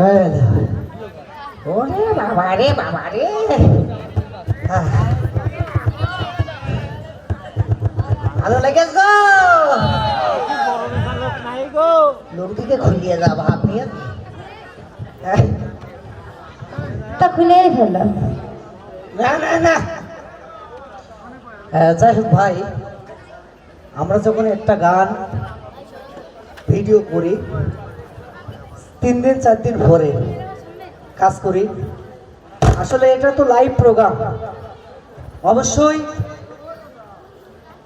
হ্যাঁ ওরে বাবা রে বাবা রে। ভালো লেগে গো। লোকটিকে খুলিয়ে যা ভাব নিয়ে হ্যাঁ। তা খুলেই ফেললাম না না না। হ্যাঁ, যাই হোক ভাই আমরা যখন একটা গান ভিডিও করি তিন দিন চার দিন পরে কাজ করি। আসলে এটা তো লাইভ প্রোগ্রাম অবশ্যই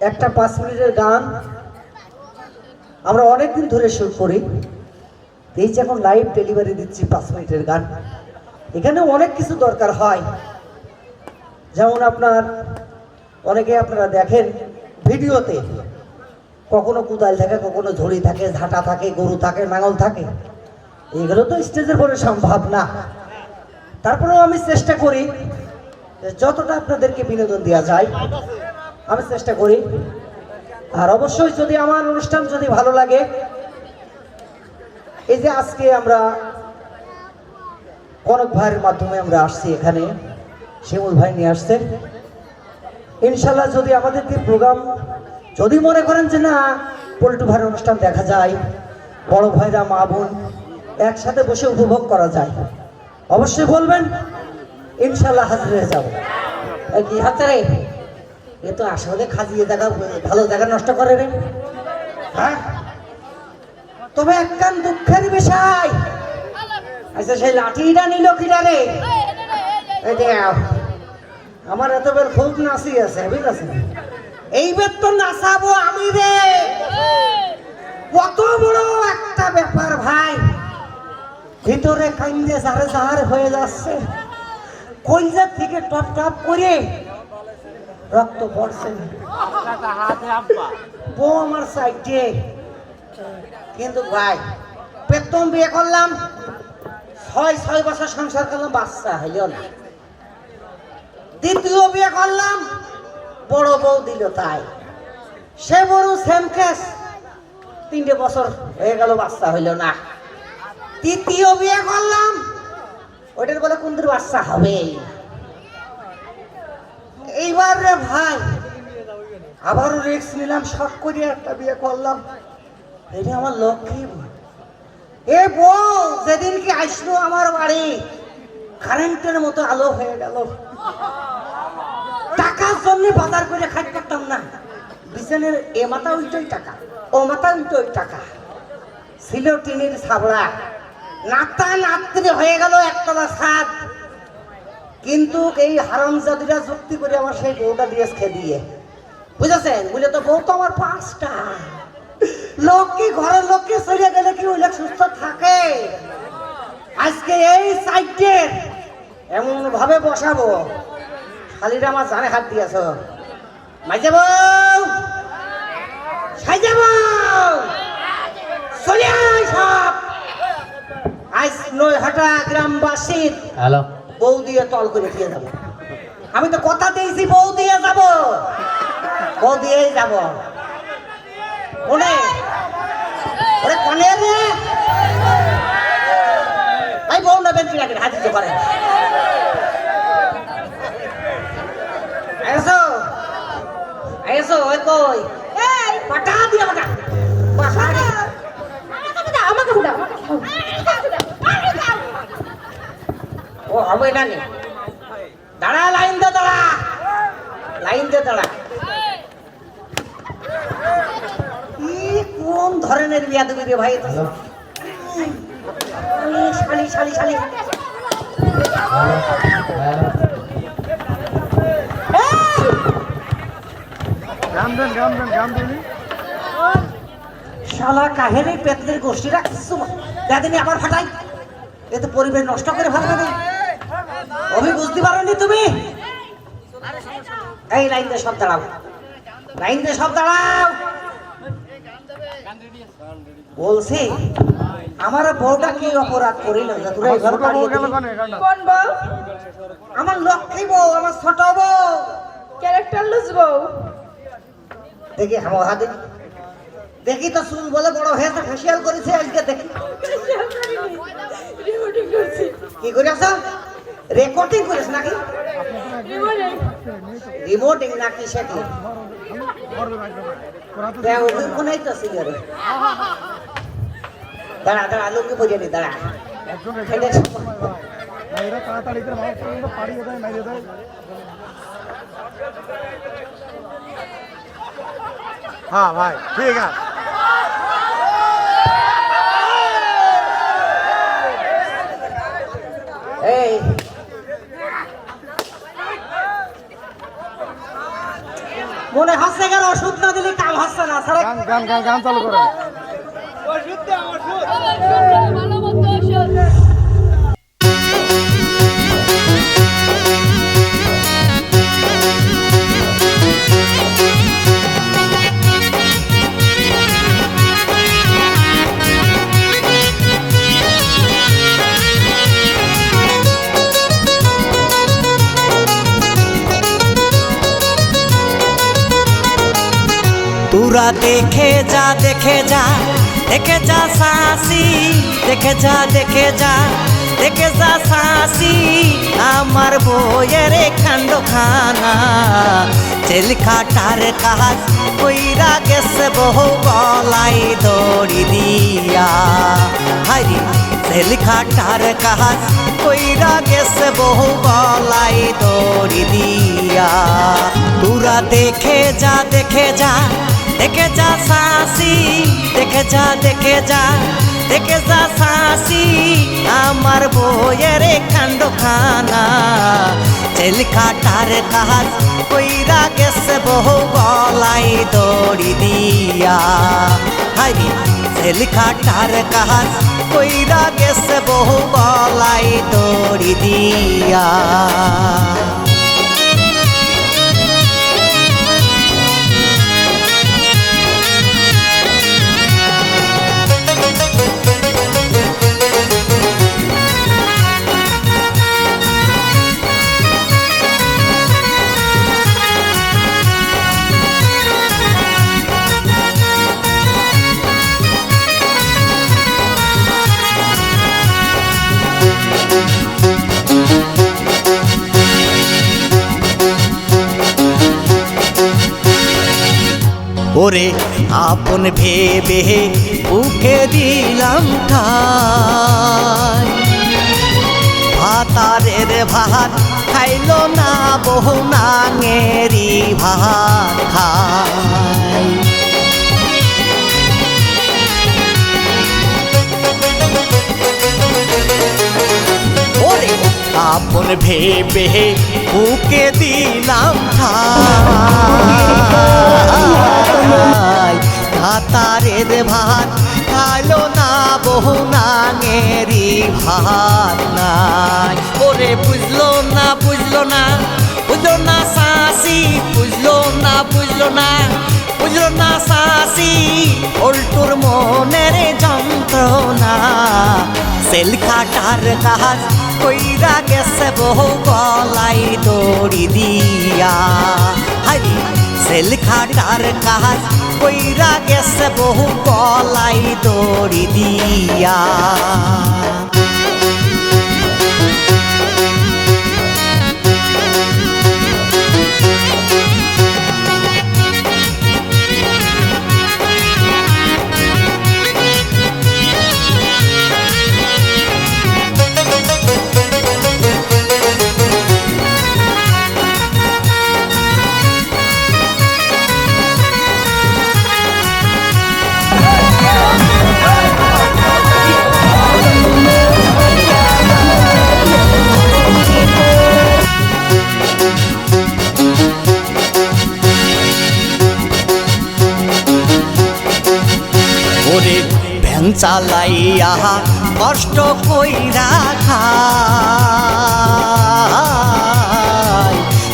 একটা পাঁচ মিনিটের গান আমরা অনেক দিন ধরে শুট করি। এই যে এখন লাইভ ডেলিভারি দিচ্ছি পাঁচ মিনিটের গান। এখানে অনেক কিছু দরকার হয়। যেমন আপনার অনেকে আপনারা দেখেন ভিডিওতে কখনো কুদাল থাকে, কখনো ঝুড়ি থাকে, ঝাঁটা থাকে, গরু থাকে, নাঙল থাকে। এগুলো তো স্টেজের পরে সম্ভব না। তারপরেও আমি চেষ্টা করি যে যতটা আপনাদেরকে বিনোদন দেওয়া যায়, আমি চেষ্টা করি। আর অবশ্যই যদি আমার অনুষ্ঠান যদি ভালো লাগে, এই যে আজকে আমরা কনক ভাইয়ের মাধ্যমে আমরা আসছি এখানে, শিমুল ভাই নিয়ে আসছে। ইনশাল্লাহ যদি আমাদের কি প্রোগ্রাম, যদি মনে করেন যে না, পল্টু ভাইয়ের অনুষ্ঠান দেখা যায়, বড় ভাইরা মা বোন একসাথে বসে উপভোগ করা যায়। অবশ্যই বলবেন ইনশাল্লাহ হাজির হয়ে যাব। কি হাতে রে? এ তো আসলে খাজিয়ে দেখা, ভালো জায়গা নষ্ট করে রে। হ্যাঁ? তবে একখান দুঃখের বিষয়। আচ্ছা সেই লাঠিটা নিল কিনা রে? আমার এত বের খুব নাচি আছে বুঝলেন এইবার তো নাচাবো আমি রে। কত বড় একটা ব্যাপার ভাই। ভিতরে কান্দে সারে সার হয়ে যাচ্ছে। কলজার থেকে টপ টপ করে রক্ত পড়ছে। বউ আমার সাইডে। কিন্তু ভাই, প্রথম বিয়ে করলাম, ছয় ছয় বছর সংসার করলাম, বাচ্চা হইল না। দ্বিতীয় বিয়ে করলাম, বড় বউ দিল তাই। সে বড় সেম কেস তিনটে বছর হয়ে গেল, বাচ্চা হইল না। তৃতীয় বিয়ে করলাম। ওইটার বলে কোনদের বাচ্চা হবে? এইবার রে ভাই, আবারও রিক্স নিলাম, শখ করে একটা বিয়ে করলাম। এটা আমার লক্ষ্মী। এ বউ, যেদিন কি আসলো আমার বাড়ি কারেন্টের মতো আলো হয়ে গেল। টাকার জন্য বাজার করে খাইতে পারতাম না। বিছানের এ মাথা উল্টোই টাকা, ও মাথা উল্টোই টাকা। ছিল টিনের ছাবড়া। নাতা নাত্রি হয়ে গেল একতলা ছাদ কিন্তু এই হারাম জাতিরা যুক্তি করে আমার সেই বউটা দিয়ে খেয়ে দিয়ে বুঝেছেন? বুঝে তো বউ তো আমার পাঁচটা। লোক কি ঘরের লোককে চলে গেলে কি ওই লোক সুস্থ থাকে? আজকে এই সাইডের এমন ভাবে বসাবো। শালিরা আমার জানে হাত দিয়েছ। মাইজে বউ! সাইজে বউ! সরিয়ে সব। আজ নৈহাটা গ্রামবাসীর হ্যালো। বউ দিয়ে তল করে দিয়ে যাব। আমি তো কথা দিয়েছি বউ দিয়ে যাব। বউ দিয়েই যাব। ওনে ওরে কনে রে। এই বউ নেবেন কিনা কিনা হাজির করে। এসো। এসো ওই কই? এই পাটা দিয়ে পাটা হবে না দাঁড়া লাইন দে দাঁড়া। লাইন দে দাঁড়া। ই কোন ধরনের বিয়া দেবি রে ভাই শালি শালি শালি। শালা কাহেরে পেতদের গোষ্ঠীরা কিছু দাদিনি আবার ফাটাই। এ তো পরিবেশ নষ্ট করে ফেলবে না অভি বুঝতে পারোনি তুমি? এই লাইন দিয়ে সব দাঁড়াও। লাইন দিয়ে সব দাঁড়াও। বলছি আমার বউটা কি অপরাধ করিল আমার লক্ষ্মী বউ আমার ছোট বউ। ক্যারেক্টার লুজ বউ। দেখি আমার হাতে দেখি। তো চুল বলে বড় হয়েছে ফেসিয়াল করেছে আজকে দেখি। কি করে আসা রেকর্ডিং করিস নাকি? রিমোটিং নাকি সেটি? দেয় হ্যাঁ ভাই ঠিক আছে। মনে হাসছে কেন ওষুধ না দিলে কাম হাসছে না। ছাড়া। গান গান গান চালু করে। ওষুধ। তোরা দেখে যা দেখে যা দেখে যা সাসি দেখে যা দেখে যা দেখে যা সাসি আমার বইয়ের কাণ্ড খানা জেল খাটার কাজ কইরা গেছে বহু গলাই দড়ি দিয়া। হারি জেল খাটার কাজ কইরা গেছে বহু গলাই দড়ি দিয়া। তোরা দেখে যা দেখে যা দেখে যা সাসি দেখে যা দেখে যা দেখে যা সাসি আমার বইয়ের কাণ্ড খানা জেল খাটার কাজ কইরা গেছে বহু গলাই দড়ি দিয়া। হারি জেল খাটার কাজ কইরা গেছে বহু গলাই দড়ি দিয়া। ওরে আপন ভেবে বুকে দিলাম ভাতারের ভাত খাইল না বহু নাঙেরি ভাত খাই ভেবে বুকে দিলাম ঠাই ভাতারের ভাত খাইলো না, বহু নাঙেরি ভাত নাই। ওরে বুঝলো না বুঝলো না বুঝলো না সাসি, বুঝলো না বুঝলো না। বুঝলো না সাসি উল্টুর মনের যন্ত্রণা সেল খাটার কাজ কইরা গেছে বহু গলাই দড়ি দিয়া হারি সেল খাটার কাজ কইরা গেছে বহু গলাই দড়ি দিয়া চালাইয়া কষ্ট কইরা খাই।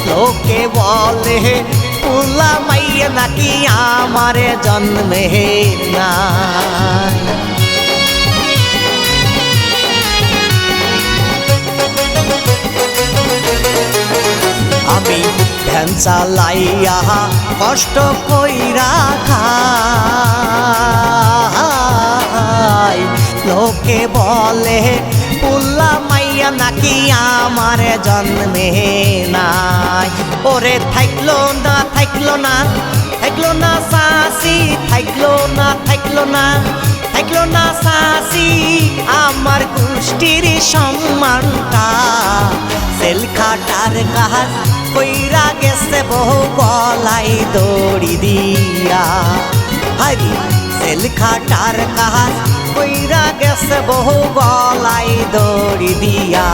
লোকে বলে পুলা মাইয়ে নাকি আমারে জন্মে না আমি ভ্যান চালাইয়া কষ্ট কইরা খাই। লোকে বলে, পুল্লা মাইয়া নাকি আমার জন্মে নাই? ওরে, থাকল না থাকল না থাকল না সাসি, থাকল না থাকল না থাকল না সাসি, আমার গোষ্ঠীর সম্মানটা। সেল খাটার কাজ কইরা গেছে বহু গলাই দড়ি দিয়া। হারি সেল খাটার কাজ কইরা গেছে বহু গলাই দড়ি দিয়া।